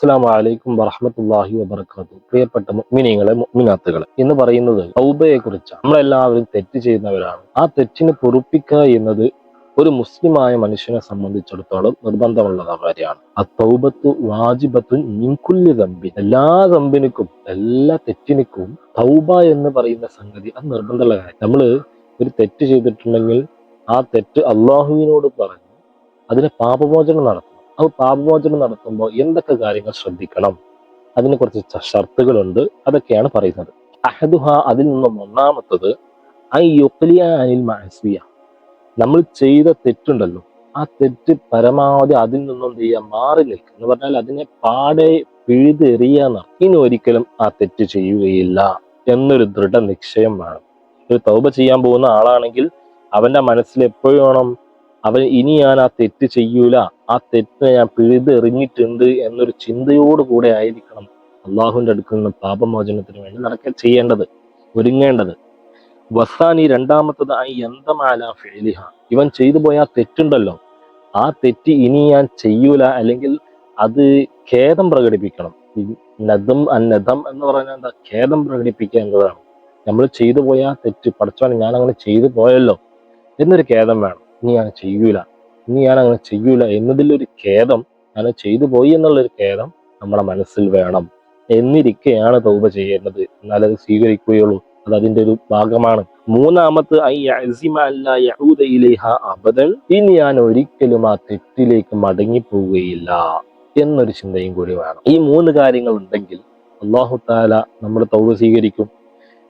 അസ്സാം വലൈക്കും വറഹമത്തല്ലാഹി വബർക്കാത്തു പ്രിയപ്പെട്ട മുഅ്മിനീങ്ങളെ മുഅ്മിനാത്തുകളെ എന്ന് പറയുന്നത് തൗബയെ കുറിച്ചാണ് നമ്മളെല്ലാവരും തെറ്റ് ചെയ്യുന്നവരാണ്. ആ തെറ്റിനെ പൊറുപ്പിക്കുക എന്നത് ഒരു മുസ്ലിമായ മനുഷ്യനെ സംബന്ധിച്ചിടത്തോളം നിർബന്ധമുള്ള കാര്യമാണ്. ആ തൗബത്ത് വാജിബത്തും നിൻകുല്യ തമ്പി എല്ലാ തമ്പിനിക്കും എല്ലാ തെറ്റിനിക്കും തൗബ എന്ന് പറയുന്ന സംഗതി അത് നിർബന്ധമുള്ള കാര്യം. നമ്മൾ ഒരു തെറ്റ് ചെയ്തിട്ടുണ്ടെങ്കിൽ ആ തെറ്റ് അള്ളാഹുവിനോട് പറഞ്ഞു അതിനെ പാപമോചനം നടത്തണം അത് പാപമോചനം നടത്തുമ്പോൾ എന്തൊക്കെ കാര്യങ്ങൾ ശ്രദ്ധിക്കണം? അതിന് കുറച്ച് ഷർത്തുകളുണ്ട്. അതൊക്കെയാണ് പറയുന്നത്. അഹദുഹ അതിൽ നിന്നും ഒന്നാമത്തത് ഐ യുക്ലിയ അനിൽ മാസ്വിയ നമ്മൾ ചെയ്ത തെറ്റുണ്ടല്ലോ. ആ തെറ്റ് പരമാവധി അതിൽ നിന്നും എന്ത് ചെയ്യുക? മാറി നിൽക്കുക. എന്ന് പറഞ്ഞാൽ അതിനെ പാടെ പിഴുതെറിയാന്ന് ഇനി ഒരിക്കലും ആ തെറ്റ് ചെയ്യുകയില്ല എന്നൊരു ദൃഢ നിശ്ചയം വേണം. ഒരു തൗബ ചെയ്യാൻ പോകുന്ന ആളാണെങ്കിൽ അവന്റെ മനസ്സിൽ എപ്പോഴും വേണം അവൻ ഇനി ഞാൻ ആ തെറ്റ് ചെയ്യൂല. ആ തെറ്റ് ഞാൻ പിഴുതെറിഞ്ഞിട്ടുണ്ട് എന്നൊരു ചിന്തയോട് കൂടെ ആയിരിക്കണം അള്ളാഹുവിന്റെ അടുക്കൽ നിന്ന് പാപമോചനത്തിന് വേണ്ടി നടക്ക ചെയ്യേണ്ടത് ഒരുങ്ങേണ്ടത്. വസാനി രണ്ടാമത്തത് ആ എന്തമാല ഫെലിഹ? ഇവൻ ചെയ്തു പോയ ആ തെറ്റുണ്ടല്ലോ. ആ തെറ്റ് ഇനി ഞാൻ ചെയ്യൂല അല്ലെങ്കിൽ അത് ഖേദം പ്രകടിപ്പിക്കണം. നദം അന്നദം എന്ന് പറഞ്ഞാൽ എന്താ? ഖേദം പ്രകടിപ്പിക്കുക എന്നതാണ്. നമ്മൾ ചെയ്തു പോയ തെറ്റ് പഠിച്ചോനെ ഞാൻ അങ്ങനെ ചെയ്തു പോയല്ലോ. എന്നൊരു ഖേദം വേണം. ഇനി ഞാൻ ചെയ്യൂല. ഇനി ഞാൻ അങ്ങനെ ചെയ്യൂല എന്നതിലൊരു ഖേദം ഞാൻ ചെയ്തു പോയി എന്നുള്ളൊരു ഖേദം നമ്മുടെ മനസ്സിൽ വേണം. എന്നിരിക്കെയാണ് തൗബ ചെയ്യേണ്ടത്. എന്നാൽ അത് സ്വീകരിക്കുകയുള്ളൂ. അത് അതിന്റെ ഒരു ഭാഗമാണ്. മൂന്നാമത് അബദൻ ഇനി ഞാൻ ഒരിക്കലും ആ തെറ്റിലേക്ക് മടങ്ങി പോവുകയില്ല എന്നൊരു ചിന്തയും കൂടി വേണം. ഈ മൂന്ന് കാര്യങ്ങൾ ഉണ്ടെങ്കിൽ അള്ളാഹു താല നമ്മുടെ തൗബ സ്വീകരിക്കും.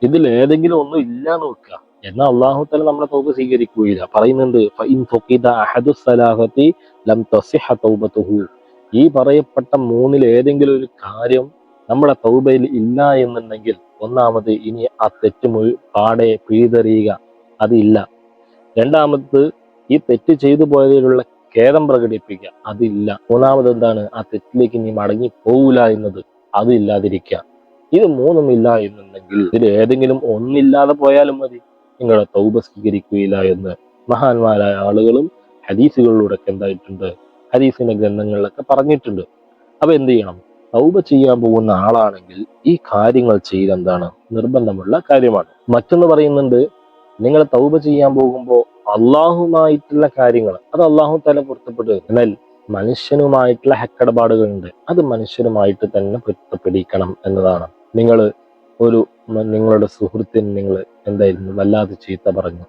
ഇതിൽ ഏതെങ്കിലും ഒന്നും ഇല്ലാന്ന് വെക്കുക. എന്നാൽ അള്ളാഹു തല നമ്മുടെ തൗബ സ്വീകരിക്കുകയില്ല. പറയുന്നുണ്ട് ഈ പറയപ്പെട്ട മൂന്നിൽ ഏതെങ്കിലും ഒരു കാര്യം നമ്മുടെ തൗബയിൽ ഇല്ല എന്നുണ്ടെങ്കിൽ ഒന്നാമത് ഇനി ആ തെറ്റ് മുഴു പാടെ പിഴുതെറിയുക അതില്ല രണ്ടാമത് ഈ തെറ്റ് ചെയ്തു പോയതിലുള്ള ഖേദം പ്രകടിപ്പിക്കുക അതില്ല മൂന്നാമത് എന്താണ്? ആ തെറ്റിലേക്ക് ഇനി മടങ്ങി പോവില്ല എന്നത് അത് ഇല്ലാതിരിക്കുക. ഇത് മൂന്നും ഇല്ല എന്നുണ്ടെങ്കിൽ ഇതിൽ ഏതെങ്കിലും ഒന്നില്ലാതെ പോയാലും മതി. നിങ്ങളുടെ തൗബ സ്വീകരിക്കുകയില്ല എന്ന് മഹാന്മാരായ ആളുകളും ഹദീസുകളിലൂടെ എന്തായിട്ടുണ്ട്. ഹദീസിന്റെ ഗ്രന്ഥങ്ങളിലൊക്കെ പറഞ്ഞിട്ടുണ്ട്. അപ്പൊ എന്ത് ചെയ്യണം? തൗബ ചെയ്യാൻ പോകുന്ന ആളാണെങ്കിൽ ഈ കാര്യങ്ങൾ ചെയ്ത് എന്താണ് നിർബന്ധമുള്ള കാര്യമാണ്. മറ്റൊന്ന് പറയുന്നുണ്ട് നിങ്ങൾ തൗബ ചെയ്യാൻ പോകുമ്പോൾ അള്ളാഹുമായിട്ടുള്ള കാര്യങ്ങൾ അത് അള്ളാഹു തല പൊരുത്തപ്പെട്ടു എന്നാൽ മനുഷ്യനുമായിട്ടുള്ള ഹക്കടപാടുകളുണ്ട് അത് മനുഷ്യനുമായിട്ട് തന്നെ പൊരുത്തപ്പെടിക്കണം എന്നതാണ്. നിങ്ങൾ ഒരു നിങ്ങളുടെ സുഹൃത്തിന് നിങ്ങൾ എന്തായിരുന്നു വല്ലാതെ ചീത്ത പറഞ്ഞു?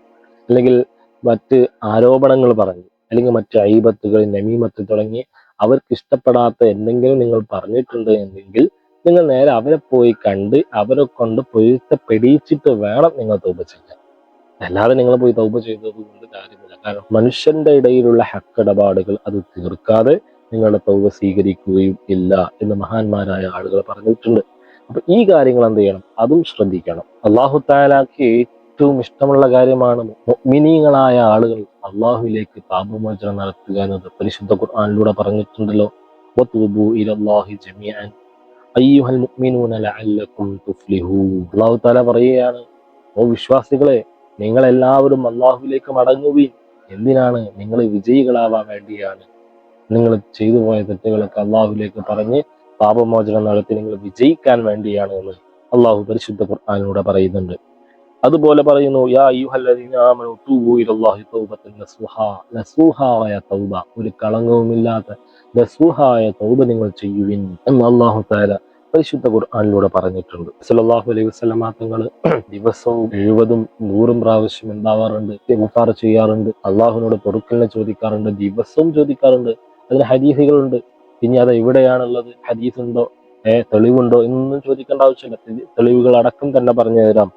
അല്ലെങ്കിൽ മറ്റ് ആരോപണങ്ങൾ പറഞ്ഞു അല്ലെങ്കിൽ മറ്റ് ഐബത്തുകൾ നമീമത്ത് തുടങ്ങി അവർക്ക് ഇഷ്ടപ്പെടാത്ത എന്തെങ്കിലും നിങ്ങൾ പറഞ്ഞിട്ടുണ്ട് എന്നെങ്കിൽ നിങ്ങൾ നേരെ അവരെ പോയി കണ്ട് അവരെ കൊണ്ട് പൊരുത്തപ്പെടിയിച്ചിട്ട് വേണം നിങ്ങൾ തൗപ ചെയ്യാൻ. അല്ലാതെ നിങ്ങൾ പോയി തൗപ ചെയ്തത് കൊണ്ട് കാര്യമില്ല. കാരണം മനുഷ്യന്റെ ഇടയിലുള്ള ഹക്കിടപാടുകൾ അത് തീർക്കാതെ നിങ്ങളുടെ തൗപ സ്വീകരിക്കുകയും ഇല്ല എന്ന് മഹാന്മാരായ ആളുകൾ പറഞ്ഞിട്ടുണ്ട്. അപ്പൊ ഈ കാര്യങ്ങൾ എന്ത് ചെയ്യണം? അതും ശ്രദ്ധിക്കണം. അള്ളാഹു താലാക്ക് ഏറ്റവും ഇഷ്ടമുള്ള കാര്യമാണ് മിനിങ്ങളായ ആളുകൾ അള്ളാഹുവിലേക്ക് പാപമോചനം നടത്തുക എന്നത്. പരിശുദ്ധ ഖുർആാനിലൂടെ പറഞ്ഞിട്ടുണ്ടല്ലോ പറയുകയാണ് ഓ വിശ്വാസികളെ നിങ്ങൾ എല്ലാവരും അള്ളാഹുവിലേക്ക് മടങ്ങുവീൻ. എന്തിനാണ്? നിങ്ങൾ വിജയികളാവാൻ വേണ്ടിയാണ്. നിങ്ങൾ ചെയ്തു പോയ തെറ്റുകളൊക്കെ അള്ളാഹുലേക്ക് പറഞ്ഞ് പാപമോചനം നടത്തി നിങ്ങൾ വിജയിക്കാൻ വേണ്ടിയാണ് എന്ന് അള്ളാഹു പരിശുദ്ധ ഖുർആനിലൂടെ പറയുന്നുണ്ട്. അതുപോലെ പറയുന്നു യാ ഒരു കളങ്കവുമില്ലാത്ത നസൂഹായ തൗബ നിങ്ങൾ ചെയ്യുവിൻ എന്ന് അള്ളാഹു താല പരിശുദ്ധ ഖുർആാനിലൂടെ പറഞ്ഞിട്ടുണ്ട്. സലാഹു അലൈഹി വസല്ലമ തങ്ങൾ ദിവസവും എഴുപതും നൂറും പ്രാവശ്യം എന്താവാറുണ്ട് ഇസ്തിഗ്ഫാർ ചെയ്യാറുണ്ട് അള്ളാഹുവിനോട് പൊറുക്കലിനെ ചോദിക്കാറുണ്ട് ദിവസവും ചോദിക്കാറുണ്ട് അതിന് ഹദീസുകളുണ്ട്. ഇനി അത് എവിടെയാണുള്ളത്? ഹദീസ് ഉണ്ടോ ഏഹ് തെളിവുണ്ടോ? എന്നൊന്നും ചോദിക്കേണ്ട ആവശ്യമില്ല. തെളിവുകൾ അടക്കം തന്നെ പറഞ്ഞു തരാം.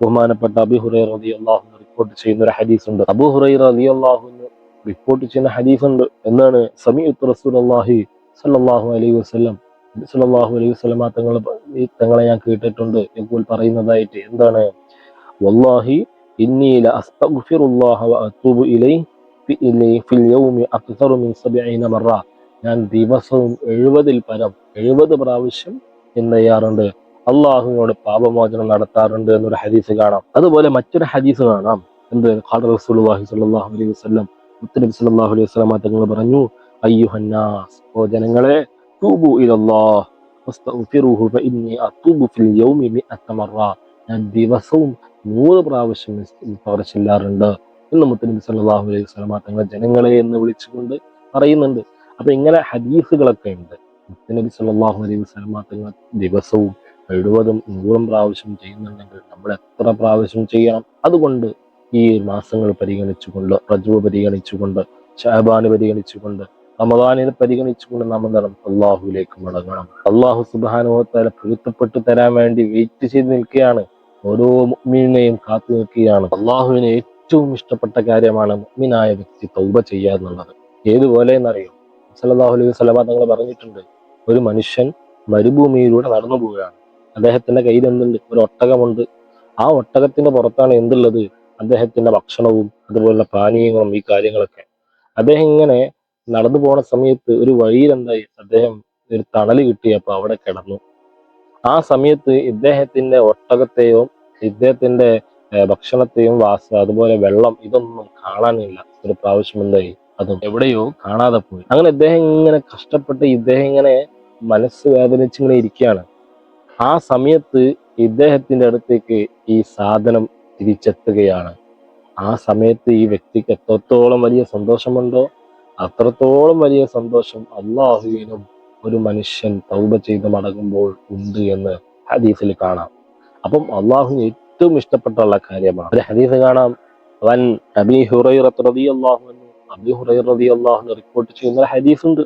ബഹുമാനപ്പെട്ട അബി ഹുറൈ റതി അള്ളാഹു റിപ്പോർട്ട് ചെയ്യുന്ന ഒരു ഹദീസ് ഉണ്ട് അബു ഹുറൈ റബി അള്ളാഹു റിപ്പോർട്ട് ചെയ്യുന്ന ഹദീസ് ഉണ്ട് എന്നാണ് സമീത്ത് റസൂൽ അള്ളാഹി സല്ലാഹു അലൈഹി വസ്ലം സല്ലാഹു അലൈഹി വസ്ലമ തങ്ങൾ തങ്ങളെ ഞാൻ കേട്ടിട്ടുണ്ട്. ഇപ്പോൾ പറയുന്നതായിട്ട് എന്താണ്? വല്ലാഹി ഇന്നി ല അസ്തഗ്ഫിറുല്ലാഹ വ അത്തൂബു ഇലൈഹി ഫിൽ യൗമി അക്തറു മിൻ സബഈന മറ. ഞാൻ ദിവസവും എഴുപതിൽ പരം എഴുപത് പ്രാവശ്യം എന്ത് ചെയ്യാറുണ്ട് അള്ളാഹുവിനോട് പാപമോചനം നടത്താറുണ്ട് എന്നൊരു ഹദീസ് കാണാം. അതുപോലെ മറ്റൊരു ഹദീസ് കാണാം. എന്ത്? ഖാദർ റസൂലുള്ളാഹി സ്വല്ലല്ലാഹു അലൈഹി വസല്ലം. മുത്തനബി സല്ലല്ലാഹു അലൈഹി വസല്ലം തങ്ങൾ പറഞ്ഞു അയ്യുഹന്നാസ് ഓ ജനങ്ങളെ തൂബു ഇലല്ലാഹ് വസ്തഗ്ഫിറുഹു ഫഇന്നി അതൂബു ഫിൽ യൗമി മിഅത്ത മറ. ഞാൻ ദിവസവും നൂറ് പ്രാവശ്യം ഇസ്തിഗ്ഫാർ ചെല്ലാറുണ്ട്. എന്ന് മുത്തനബി സല്ലല്ലാഹു അലൈഹി വസല്ലം തങ്ങൾ ജനങ്ങളെ എന്ന് വിളിച്ചുകൊണ്ട് പറയുന്നുണ്ട്. അപ്പൊ ഇങ്ങനെ ഹദീസുകളൊക്കെ ഉണ്ട്. മുത്തനബി സല്ലാഹു അലൈഹി തങ്ങൾ ദിവസവും എഴുപതും നൂറും പ്രാവശ്യം ചെയ്യുന്നുണ്ടെങ്കിൽ നമ്മൾ എത്ര പ്രാവശ്യം ചെയ്യണം? അതുകൊണ്ട് ഈ മാസങ്ങൾ പരിഗണിച്ചുകൊണ്ട് റജുവ് പരിഗണിച്ചുകൊണ്ട് ഷാബാന് പരിഗണിച്ചുകൊണ്ട് റമദാനിനെ പരിഗണിച്ചുകൊണ്ട് നാം എന്താണ്? അള്ളാഹുവിലേക്ക് മടങ്ങണം. അള്ളാഹു സുബാനുഭവത്താല പൊരുത്തപ്പെട്ടു തരാൻ വേണ്ടി വെയിറ്റ് ചെയ്ത് നിൽക്കുകയാണ്. ഓരോ മീനെയും കാത്തു നിൽക്കുകയാണ്. അള്ളാഹുവിന് ഏറ്റവും ഇഷ്ടപ്പെട്ട കാര്യമാണ് മുഅ്മിനായ വ്യക്തി തൗബ ചെയ്യുക എന്നുള്ളത്. ഏതുപോലെ എന്നറിയോ? സല്ലല്ലാഹു അലൈഹി സ്വലമ തങ്ങൾ പറഞ്ഞിട്ടുണ്ട് ഒരു മനുഷ്യൻ മരുഭൂമിയിലൂടെ നടന്നു പോവുകയാണ്. അദ്ദേഹത്തിന്റെ കയ്യിൽ എന്തുണ്ട്? ഒരു ഒട്ടകമുണ്ട്. ആ ഒട്ടകത്തിന്റെ പുറത്താണ് എന്തുള്ളത്? അദ്ദേഹത്തിന്റെ ഭക്ഷണവും അതുപോലുള്ള പാനീയങ്ങളും ഈ കാര്യങ്ങളൊക്കെ. അദ്ദേഹം ഇങ്ങനെ നടന്നു പോണ സമയത്ത് ഒരു വഴിയിൽ എന്തായി അദ്ദേഹം ഒരു തണൽ കിട്ടിയപ്പോ അവിടെ കിടന്നു. ആ സമയത്ത് ഇദ്ദേഹത്തിന്റെ ഒട്ടകത്തെയോ ഇദ്ദേഹത്തിന്റെ ഭക്ഷണത്തെയും വാസ അതുപോലെ വെള്ളം ഇതൊന്നും കാണാനില്ല. ഒരു പ്രാവശ്യം എന്തായി? അതും എവിടെയോ കാണാതെ പോയി. അങ്ങനെ ഇദ്ദേഹം ഇങ്ങനെ കഷ്ടപ്പെട്ട് ഇദ്ദേഹം ഇങ്ങനെ മനസ്സ് വേദനിച്ചിങ്ങനെ ഇരിക്കുകയാണ്. ആ സമയത്ത് ഇദ്ദേഹത്തിന്റെ അടുത്തേക്ക് ഈ സാധനം തിരിച്ചെത്തുകയാണ്. ആ സമയത്ത് ഈ വ്യക്തിക്ക് എത്രത്തോളം വലിയ സന്തോഷമുണ്ടോ അത്രത്തോളം വലിയ സന്തോഷം അള്ളാഹുവിനും ഒരു മനുഷ്യൻ തൗബ ചെയ്ത് മടങ്ങുമ്പോൾ ഉണ്ട് എന്ന് ഹദീസിൽ കാണാം. അപ്പം അള്ളാഹുവിന് ഏറ്റവും ഇഷ്ടപ്പെട്ടുള്ള കാര്യമാണ്. ഒരു ഹദീസ് കാണാം. വൻ അബി ഹുറൈറ റളിയല്ലാഹു റിപ്പോർട്ട് ചെയ്യുന്ന ഒരു ഹദീസ് ഉണ്ട്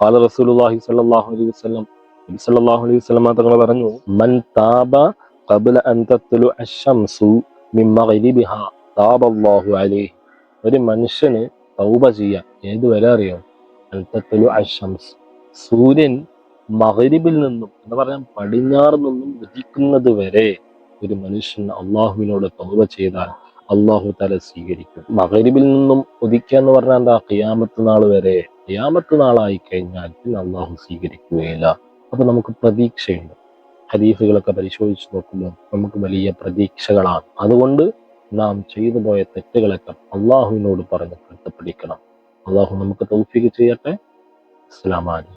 قال رسول الله صلى الله عليه وسلم നബി സല്ലല്ലാഹു അലൈഹി വസല്ലം തങ്ങൾ പറഞ്ഞു മൻ താബ ഖബ്ല അൻ തത്ലു അശംസു മിൻ മഗ്രിബിഹാ താബ അല്ലാഹു അലൈഹി ഒരു മനുഷ്യന് തൗബ ചെയ്യാം ഏത് വരെ അറിയോ അൻ തത്ലു അശംസ് സൂര്യൻ മഗ്രിബിൽ നിന്നും എന്ന് പറയാൻ പടിഞ്ഞാറ് നിന്നും ഉദിക്കുന്നത് വരെ ഒരു മനുഷ്യൻ അള്ളാഹുവിനോട് തൗബ ചെയ്താൽ അള്ളാഹു തല സ്വീകരിക്കും. മകരിബിൽ നിന്നും ഉദിക്കുക എന്ന് പറഞ്ഞാൽ എന്താ? ഖിയാമത്ത് നാൾ വരെ ഖിയാമത്ത് നാളായി കഴിഞ്ഞാൽ പിന്നെ അള്ളാഹു സ്വീകരിക്കുകയില്ല. അപ്പൊ നമുക്ക് പ്രതീക്ഷയുണ്ട്. ഹദീസുകളൊക്കെ പരിശോധിച്ച് നോക്കുമ്പോൾ നമുക്ക് വലിയ പ്രതീക്ഷകളാണ്. അതുകൊണ്ട് നാം ചെയ്തു പോയ തെറ്റുകളൊക്കെ അള്ളാഹുവിനോട് പറഞ്ഞ് കണ്ടുപിടിക്കണം അള്ളാഹു നമുക്ക് തൗഫീക്ക് ചെയ്യട്ടെ. അലൈക്കും.